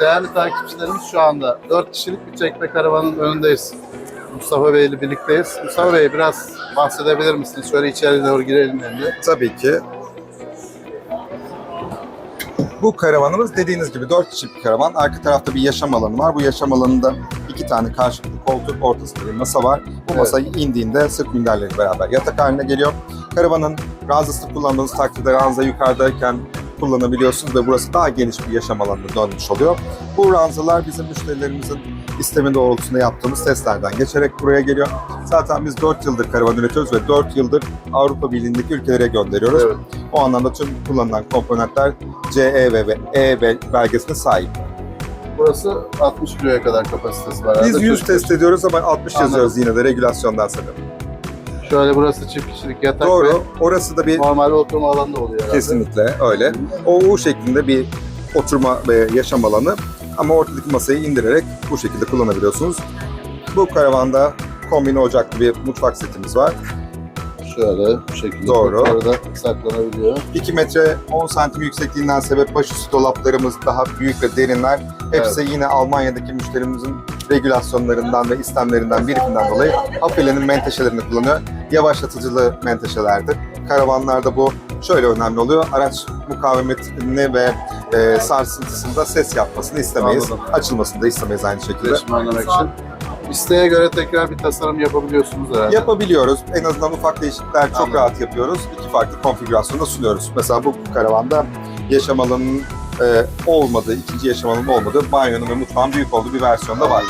Değerli takipçilerimiz şu anda 4 kişilik bir çekme karavanın önündeyiz. Mustafa Bey ile birlikteyiz. Mustafa Bey biraz bahsedebilir misiniz? Şöyle içeri doğru girelim önce. Tabii ki. Bu karavanımız dediğiniz gibi 4 kişilik bir karavan. Arka tarafta bir yaşam alanı var. Bu yaşam alanında iki tane karşılıklı koltuk ortasında bir masa var. Bu Evet. masa indiğinde sırt minderleri beraber yatak haline geliyor. Karavanın ranzasını kullandığınız takdirde ranza yukarıdayken kullanabiliyorsunuz ve burası daha geniş bir yaşam alanına dönmüş oluyor. Bu ranzalar bizim müşterilerimizin istemi doğrultusunda yaptığımız testlerden geçerek buraya geliyor. Zaten biz 4 yıldır karavan üretiyoruz ve 4 yıldır Avrupa Birliği'ndeki ülkelere gönderiyoruz. Evet. O anlamda tüm kullanılan komponentler CE ve E bel- belgesine sahip. Burası 60 kiloya kadar kapasitesi var. Biz 100 Çocuk- test ediyoruz ama 60 Anladım. yazıyoruz yine de regülasyondan sebep. Şöyle burası çift kişilik yatak Doğru. Orası da bir normal oturma alanı da oluyor herhalde. kesinlikle öyle. O U şeklinde bir oturma ve yaşam alanı ama ortadaki masayı indirerek bu şekilde kullanabiliyorsunuz. Bu karavanda kombine ocaklı bir mutfak setimiz var. Şöyle bu şekilde. Doğru. Orada saklanabiliyor. 2 metre 10 santim yüksekliğinden sebep başüstü dolaplarımız daha büyük ve derinler. Hepsi yine Almanya'daki müşterimizin regülasyonlarından ve istemlerinden birikinden dolayı Apele'nin menteşelerini kullanıyor. Yavaşlatıcılı menteşelerdir. Karavanlarda bu şöyle önemli oluyor. Araç mukavemetini ve e, sarsıntısında ses yapmasını istemeyiz. Anladım. Açılmasını da istemeyiz aynı şekilde. İçin. İsteğe göre tekrar bir tasarım yapabiliyorsunuz herhalde. Yapabiliyoruz. En azından ufak değişiklikler çok Anladım. rahat yapıyoruz. İki farklı konfigürasyonda sunuyoruz. Mesela bu karavanda yaşam alanının e, olmadığı, ikinci yaşam alanının olmadığı, banyonun ve mutfağın büyük olduğu bir versiyonda var.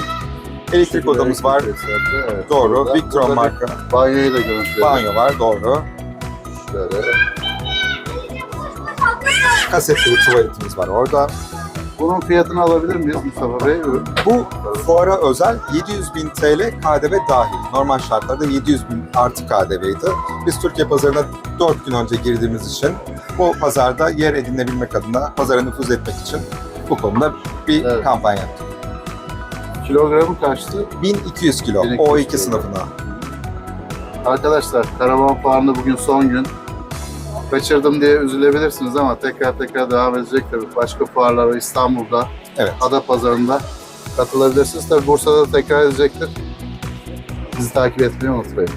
Elektrik odamız var. Evet. Doğru. Burada- Victron burada marka. Banyoyu da görüntüleyelim. Banyo var. Doğru. Şöyle. Kasetli bir tuvaletimiz var orada. Bunun fiyatını alabilir miyiz Mustafa Bey? Bu fuara özel 700 bin TL KDV dahil. Normal şartlarda 700 bin artı KDV'ydi. Biz Türkiye pazarına 4 gün önce girdiğimiz için bu pazarda yer edinebilmek adına, pazara nüfuz etmek için bu konuda bir Evet. kampanya yaptık. Kilogramı kaçtı? 1200 kilo 1200 O2 kilo. sınıfına. Arkadaşlar karavan fuarında bugün son gün. Kaçırdım diye üzülebilirsiniz ama tekrar tekrar devam edecek tabii. Başka fuarlara İstanbul'da, Evet. Adapazarı'nda katılabilirsiniz. Tabii Bursa'da da tekrar edecektir. Bizi takip etmeyi unutmayın.